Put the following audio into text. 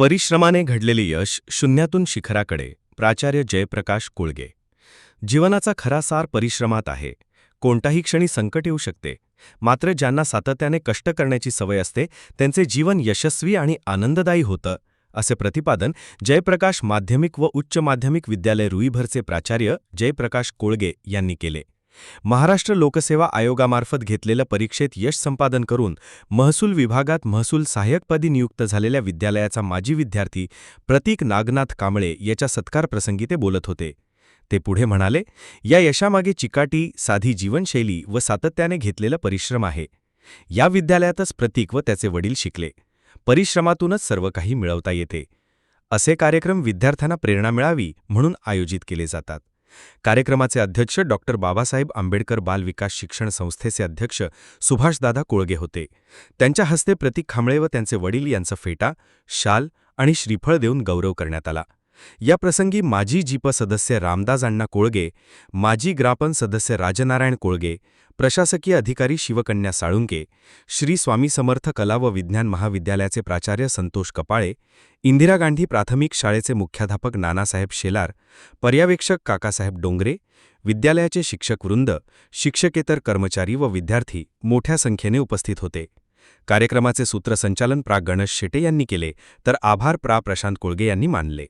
परिश्रमाने घडलेले यश शून्यातून शिखराकडे प्राचार्य जयप्रकाश कोळगे. जीवनाचा खरा सार परिश्रमात आहे. कोणताही क्षणी संकट येऊ शकते. मात्र ज्यांना सातत्याने कष्ट करण्याची सवय असते त्यांचे जीवन यशस्वी आणि आनंददायी होतं असे प्रतिपादन जयप्रकाश माध्यमिक व उच्च माध्यमिक विद्यालय रुईभरचे प्राचार्य जयप्रकाश कोळगे यांनी केले. महाराष्ट्र लोकसेवा आयोगामार्फत घेतलेल्या परीक्षेत यश संपादन करून महसूल विभागात महसूल सहाय्यकपदी नियुक्त झालेल्या विद्यालयाचा माजी विद्यार्थी प्रतीक नागनाथ कांबळे याच्या सत्कारप्रसंगी ते बोलत होते. ते पुढे म्हणाले या यशामागे चिकाटी साधी जीवनशैली व सातत्याने घेतलेला परिश्रम आहे. या विद्यालयातच प्रतीक व त्याचे वडील शिकले. परिश्रमातूनच सर्व काही मिळवता येते. असे कार्यक्रम विद्यार्थ्यांना प्रेरणा मिळावी म्हणून आयोजित केले जातात. कार्यक्रमाचे अध्यक्ष डॉक्टर बाबासाहेब आंबेडकर बाल विकास शिक्षण संस्थेचे अध्यक्ष सुभाषदादा कोळगे होते. त्यांच्या हस्ते प्रतीक खांबळे व त्यांचे वडील यांचा फेटा शाल आणि श्रीफळ देऊन गौरव करण्यात आला. या प्रसंगी माजी जीप सदस्य रामदास अण्णा कोळगे माजी ग्रापन सदस्य राजनारायण कोळगे प्रशासकीय अधिकारी शिवकन्या साळुंके श्री स्वामी समर्थ कला व विज्ञान महाविद्यालयाचे प्राचार्य संतोष कपाळे इंदिरा गांधी प्राथमिक शाळेचे मुख्याध्यापक नानासाहेब शेलार पर्यवेक्षक काकासाहेब डोंगरे विद्यालयाचे शिक्षक वृंद शिक्षकेतर कर्मचारी व विद्यार्थी मोठ्या संख्येने उपस्थित होते. कार्यक्रमाचे सूत्रसंचालन प्रा. गणेश शेटे यांनी केले तर आभार प्रा. प्रशांत कोळगे यांनी मानले.